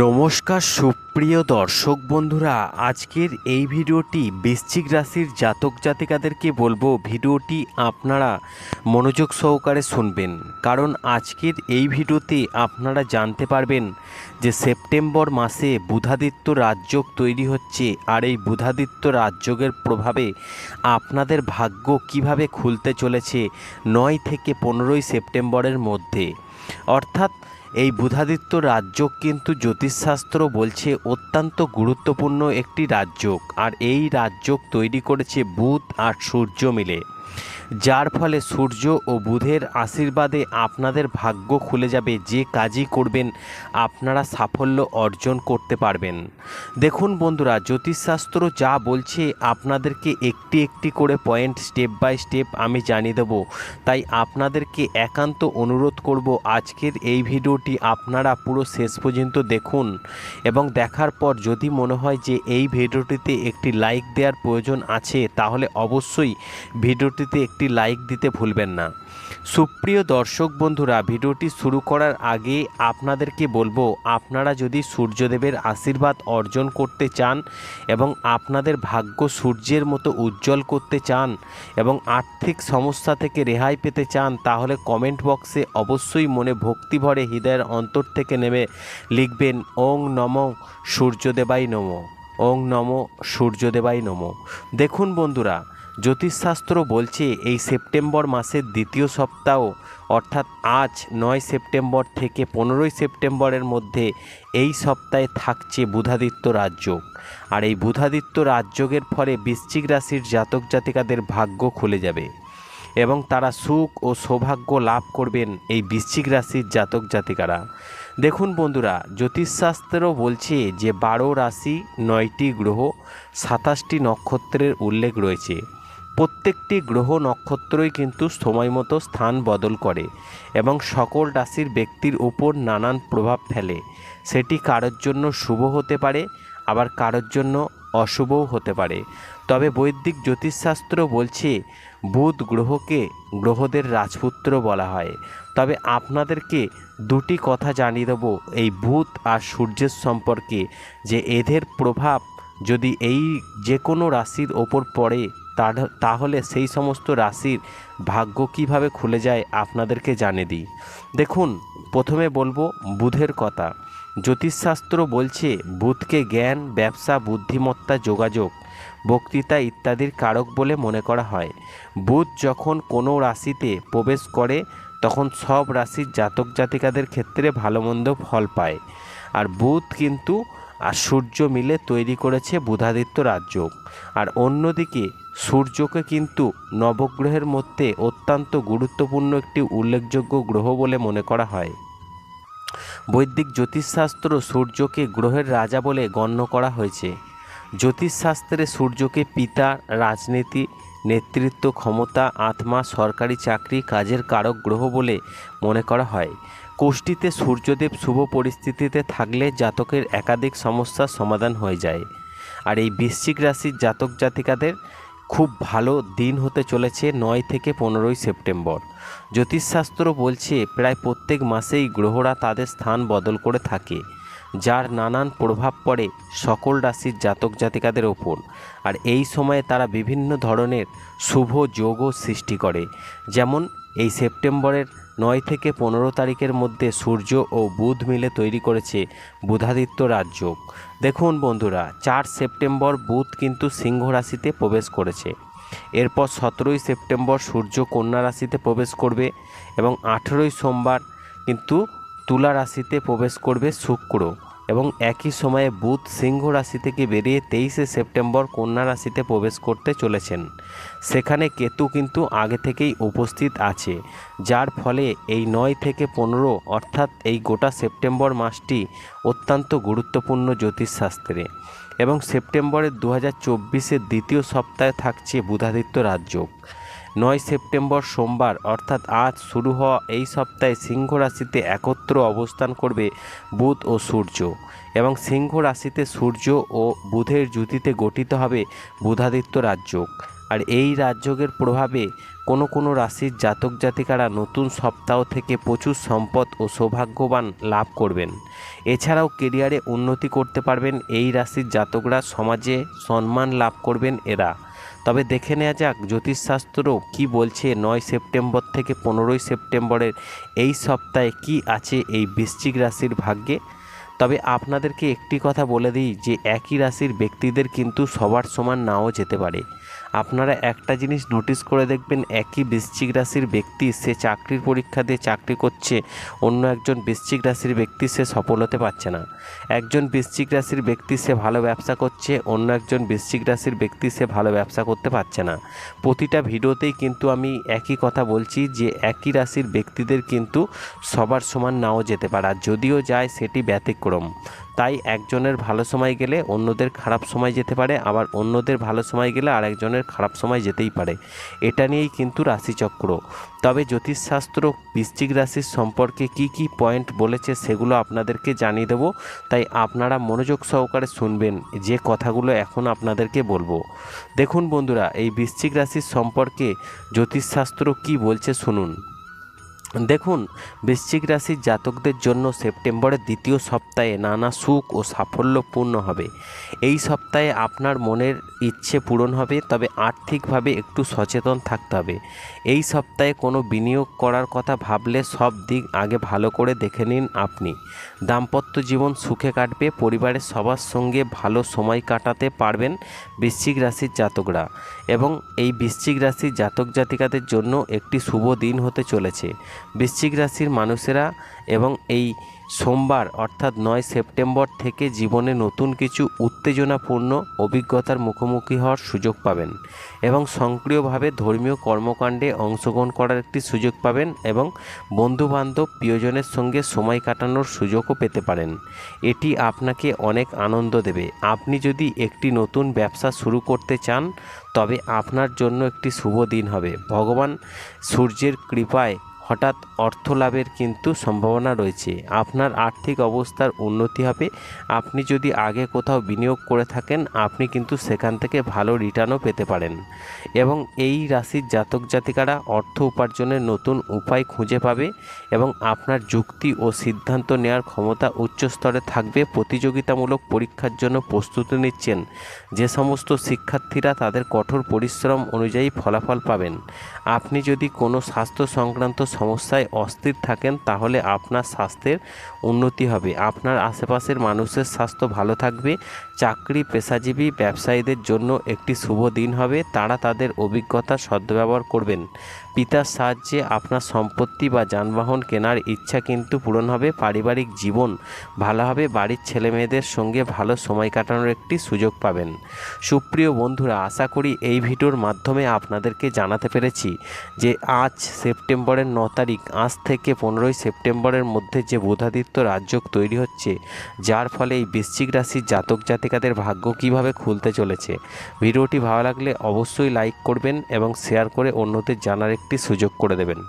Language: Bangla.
নমস্কার, সুপ্রিয় দর্শক বন্ধুরা, আজকের এই ভিডিওটি বৃশ্চিক রাশির জাতক জাতিকাদেরকে বলব ভিডিওটি আপনারা মনোযোগ সহকারে শুনবেন। কারণ আজকের এই ভিডিওতে আপনারা জানতে পারবেন যে সেপ্টেম্বর মাসে বুধাদিত্য রাজযোগ তৈরি হচ্ছে আর এই বুধাদিত্য রাজযোগের প্রভাবে আপনাদের ভাগ্য কীভাবে খুলতে চলেছে নয় থেকে পনেরোই সেপ্টেম্বরের মধ্যে। অর্থাৎ এই বুধাদিত্য রাজযোগ কিন্তু জ্যোতিষশাস্ত্র বলছে অত্যন্ত গুরুত্বপূর্ণ একটি রাজযোগ আর এই রাজযোগ তৈরি করেছে বুধ আর সূর্য মিলে। যার ফলে সূর্য ও বুধের আশীর্বাদে আপনাদের ভাগ্য খুলে যাবে, যে কাজই করবেন, আপনারা সাফল্য অর্জন করতে পারবেন। দেখুন বন্ধুরা, জ্যোতিষশাস্ত্র যা বলছে, আপনাদেরকে একটি একটি করে পয়েন্ট স্টেপ বাই স্টেপ আমি জানিয়ে দেবো। তাই আপনাদেরকে একান্ত অনুরোধ করব, আজকের এই ভিডিওটি আপনারা পুরো শেষ পর্যন্ত দেখুন এবং দেখার পর যদি মনে হয় যে এই ভিডিওটিতে একটি লাইক দেওয়ার প্রয়োজন আছে, তাহলে অবশ্যই ভিডিওটিতে একটি লাইক দিতে ভুলবেন না। সুপ্রিয় দর্শক বন্ধুরা, ভিডিওটি শুরু করার আগে আপনাদেরকে বলব, আপনারা যদি সূর্যদেবের আশীর্বাদ অর্জন করতে চান এবং আপনাদের ভাগ্য সূর্যের মতো উজ্জ্বল করতে চান এবং আর্থিক সমস্যা থেকে রেহাই পেতে চান, তাহলে কমেন্ট বক্সে অবশ্যই মনে ভক্তি ভরে হৃদয়ের অন্তর থেকে নেমে লিখবেন, ওং নম সূর্যদেবাই নম, ওং নম সূর্যদেবাই নম। দেখুন বন্ধুরা জ্যোতিষশাস্ত্র বলছে এই সেপ্টেম্বর মাসের দ্বিতীয় সপ্তাহ, অর্থাৎ আজ নয় সেপ্টেম্বর থেকে পনেরোই সেপ্টেম্বরের মধ্যে এই সপ্তাহে থাকছে বুধাদিত্য রাজযোগ। আর এই বুধাদিত্য রাজযোগের ফলে বৃশ্চিক রাশির জাতক জাতিকাদের ভাগ্য খুলে যাবে এবং তারা সুখ ও সৌভাগ্য লাভ করবেন এই বৃশ্চিক রাশির জাতক জাতিকারা। দেখুন বন্ধুরা জ্যোতিষশাস্ত্রও বলছে যে বারো রাশি, নয়টি গ্রহ, সাতাশটি নক্ষত্রের উল্লেখ রয়েছে। প্রত্যেকটি গ্রহ নক্ষত্রই কিন্তু সময় মতো স্থান বদল করে এবং সকল রাশির ব্যক্তির উপর নানান প্রভাব ফেলে। সেটি কারোর জন্য শুভ হতে পারে, আবার কারোর জন্য অশুভও হতে পারে। তবে বৈদিক জ্যোতিষশাস্ত্র বলছে, বুধ গ্রহকে গ্রহদের রাজপুত্র বলা হয়। তবে আপনাদেরকে দুটি কথা জানিয়ে দেবো, এই বুধ আর সূর্যের সম্পর্কে, যে এদের প্রভাব যদি এই যে কোনো রাশির ওপর পড়ে তাহলে সেই সমস্ত রাশির ভাগ্য কীভাবে খুলে যায় আপনাদেরকে জানিয়ে দিই। দেখুন, প্রথমে বলব বুধের কথা। জ্যোতিষশাস্ত্র বলছে বুধকে জ্ঞান, ব্যবসা, বুদ্ধিমত্তা, যোগাযোগ, বক্তৃতা ইত্যাদির কারক বলে মনে করা হয়। বুধ যখন কোনো রাশিতে প্রবেশ করে, তখন সব রাশির জাতক জাতিকাদের ক্ষেত্রে ভালো মন্দ ফল পায়। আর বুধ কিন্তু আর সূর্য মিলে তৈরি করেছে বুধাদিত্য রাজযোগ আর অন্যদিকে সূর্যকে কিন্তু নবগ্রহের মধ্যে অত্যন্ত গুরুত্বপূর্ণ একটি উল্লেখযোগ্য গ্রহ বলে মনে করা হয়। বৈদিক জ্যোতিষশাস্ত্র সূর্যকে গ্রহের রাজা বলে গণ্য করা হয়েছে। জ্যোতিষশাস্ত্রে সূর্যকে পিতা, রাজনীতি নেতৃত্ব ক্ষমতা, আত্মা, সরকারি চাকরি, কাজের কারক গ্রহ বলে মনে করা হয়। কোষ্ঠীতে সূর্যদেব শুভ পরিস্থিতিতে থাকলে জাতকের একাধিক সমস্যার সমাধান হয়ে যায়। আর এই বৃশ্চিক রাশির জাতক জাতিকাদের খুব ভালো দিন হতে চলেছে নয় থেকে পনেরোই সেপ্টেম্বর। জ্যোতিষশাস্ত্র বলছে, প্রায় প্রত্যেক মাসেই গ্রহরা তাদের স্থান বদল করে থাকে। যার নানান প্রভাব পড়ে সকল রাশির জাতক জাতিকাদের ওপর। আর এই সময়ে তারা বিভিন্ন ধরনের শুভ যোগও সৃষ্টি করে। যেমন এই সেপ্টেম্বরের নয় থেকে পনেরো তারিখের মধ্যে সূর্য ও বুধ মিলে তৈরি করেছে বুধাদিত্য রাজযোগ। দেখুন বন্ধুরা, চার সেপ্টেম্বর বুধ কিন্তু সিংহ রাশিতে প্রবেশ করেছে। এরপর সতেরোই সেপ্টেম্বর সূর্য কন্যা রাশিতে প্রবেশ করবে এবং আঠেরোই সোমবার কিন্তু তুলা রাশিতে প্রবেশ করবে শুক্র এবং একই সময়ে বুধ সিংহ রাশি থেকে বেরিয়ে তেইশে সেপ্টেম্বর কন্যা রাশিতে প্রবেশ করতে চলেছেন। সেখানে কেতু কিন্তু আগে থেকেই উপস্থিত আছে, যার ফলে এই নয় থেকে পনেরো অর্থাৎ এই গোটা সেপ্টেম্বর মাসটি অত্যন্ত গুরুত্বপূর্ণ জ্যোতিষশাস্ত্রে এবং সেপ্টেম্বরের দু হাজার দ্বিতীয় সপ্তাহে থাকছে বুধাদিত্য রাজযোগ। নয় সেপ্টেম্বর সোমবার, অর্থাৎ আজ শুরু হওয়া এই সপ্তাহে সিংহ রাশিতে একত্র অবস্থান করবে বুধ ও সূর্য এবং সিংহ রাশিতে সূর্য ও বুধের জুতিতে গঠিত হবে বুধাদিত্য রাজযোগ। আর এই রাজযোগের প্রভাবে কোনো কোনো রাশির জাতক জাতিকারা নতুন সপ্তাহ থেকে প্রচুর সম্পদ ও সৌভাগ্যবান লাভ করবেন। এছাড়াও কেরিয়ারে উন্নতি করতে পারবেন এই রাশির জাতকরা, সমাজে সম্মান লাভ করবেন এরা। তবে দেখে নেওয়া যাক জ্যোতিষশাস্ত্র কি বলছে নয় সেপ্টেম্বর থেকে পনেরোই সেপ্টেম্বরের এই সপ্তাহে কি আছে এই বৃশ্চিক রাশির ভাগ্যে? তবে আপনাদেরকে একটি কথা বলে দিই যে একই রাশির ব্যক্তিদের কিন্তু সবার সমান নাও যেতে পারে। আপনারা একটা জিনিস নোটিস করে দেখবেন, একই বৃশ্চিক রাশির ব্যক্তি সে চাকরির পরীক্ষা দিয়ে চাকরি করছে, অন্য একজন বৃশ্চিক রাশির ব্যক্তি সে সফল হতে পারছে না। একজন বৃশ্চিক রাশির ব্যক্তি সে ভালো ব্যবসা করছে, অন্য একজন বৃশ্চিক রাশির ব্যক্তি সে ভালো ব্যবসা করতে পারছে না। প্রতিটা ভিডিওতেই কিন্তু আমি একই কথা বলছি যে একই রাশির ব্যক্তিদের কিন্তু সবার সমান নাও যেতে পারে যদিও যায় সেটি ব্যতিক্রম। তাই একজনের ভালো সময় গেলে অন্যদের খারাপ সময় যেতে পারে, আবার অন্যদের ভালো সময় গেলে আর একজনের খারাপ সময় যেতেই পারে। এটা নিয়েই কিন্তু রাশিচক্র। তবে জ্যোতিষশাস্ত্র বৃশ্চিক রাশির সম্পর্কে কি কি পয়েন্ট বলেছে সেগুলো আপনাদেরকে জানিয়ে দেবো। তাই আপনারা মনোযোগ সহকারে শুনবেন, যে কথাগুলো এখন আপনাদেরকে বলব। দেখুন বন্ধুরা, এই বৃশ্চিক রাশির সম্পর্কে জ্যোতিষশাস্ত্র কি বলছে শুনুন। দেখুন, বৃশ্চিক রাশির জাতকদের জন্য সেপ্টেম্বরের দ্বিতীয় সপ্তাহে নানা সুখ ও সাফল্যপূর্ণ হবে। এই সপ্তাহে আপনার মনের ইচ্ছে পূরণ হবে, তবে আর্থিকভাবে একটু সচেতন থাকতে হবে। এই সপ্তাহে কোনো বিনিয়োগ করার কথা ভাবলে সব দিক আগে ভালো করে দেখে নিন আপনি। দাম্পত্য জীবন সুখে কাটবে, পরিবারের সবার সঙ্গে ভালো সময় কাটাতে পারবেন বৃশ্চিক রাশির জাতকরা। এবং এই বৃশ্চিক রাশির জাতক জাতিকাদের জন্য একটি শুভ দিন হতে চলেছে। বৃশ্চিক রাশির মানুষেরা এবং এই সোমবার অর্থাৎ নয় সেপ্টেম্বর থেকে জীবনে নতুন কিছু উত্তেজনাপূর্ণ অভিজ্ঞতার মুখোমুখি হওয়ার সুযোগ পাবেন এবং সক্রিয়ভাবে ধর্মীয় কর্মকাণ্ডে অংশগ্রহণ করার একটি সুযোগ পাবেন এবং বন্ধুবান্ধব প্রিয়জনের সঙ্গে সময় কাটানোর সুযোগও পেতে পারেন। এটি আপনাকে অনেক আনন্দ দেবে। আপনি যদি একটি নতুন ব্যবসা শুরু করতে চান, তবে আপনার জন্য একটি শুভ দিন হবে। ভগবান সূর্যের কৃপায় হঠাৎ অর্থ লাভের কিন্তু সম্ভাবনা রয়েছে। আপনার আর্থিক অবস্থার উন্নতি হবে। আপনি যদি আগে কোথাও বিনিয়োগ করে থাকেন, আপনি কিন্তু সেখান থেকে ভালো রিটার্নও পেতে পারেন। এবং এই রাশির জাতক জাতিকারা অর্থ উপার্জনের নতুন উপায় খুঁজে পাবে এবং আপনার যুক্তি ও সিদ্ধান্ত নেওয়ার ক্ষমতা উচ্চ স্তরে থাকবে। প্রতিযোগিতামূলক পরীক্ষার জন্য প্রস্তুতি নিচ্ছেন। যে সমস্ত শিক্ষার্থীরা তাদের কঠোর পরিশ্রম অনুযায়ী ফলাফল পাবেন। আপনি যদি কোনো স্বাস্থ্য সংক্রান্ত সমস্যায় অস্থির থাকেন, তাহলে আপনার স্বাস্থ্যের উন্নতি হবে। আপনার আশেপাশের মানুষের স্বাস্থ্য ভালো থাকবে। চাকরি, পেশাজীবী, ব্যবসায়ীদের জন্য একটি শুভ দিন হবে। তারা তাদের অভিজ্ঞতা সদ্ব্যবহার করবেন। পিতার সাহায্যে আপনার সম্পত্তি বা যানবাহন কেনার ইচ্ছা কিন্তু পূরণ হবে, পারিবারিক জীবন ভালো হবে, বাড়ির ছেলে মেয়েদের সঙ্গে ভালো সময় কাটানোর একটি সুযোগ পাবেন। সুপ্রিয় বন্ধুরা, আশা করি এই ভিডিওর মাধ্যমে আপনাদেরকে জানাতে পেরেছি যে আজ সেপ্টেম্বরের ন তারিখ, আজ থেকে পনেরোই সেপ্টেম্বরের মধ্যে যে বোধাদিত্য রাজযোগ তৈরি হচ্ছে, যার ফলে এই বৃশ্চিক রাশির জাতক জাতিকাদের ভাগ্য কীভাবে খুলতে চলেছে। ভিডিওটি ভালো লাগলে অবশ্যই লাইক করবেন এবং শেয়ার করে অন্যদের জানার একটি সুযোগ করে দেবেন।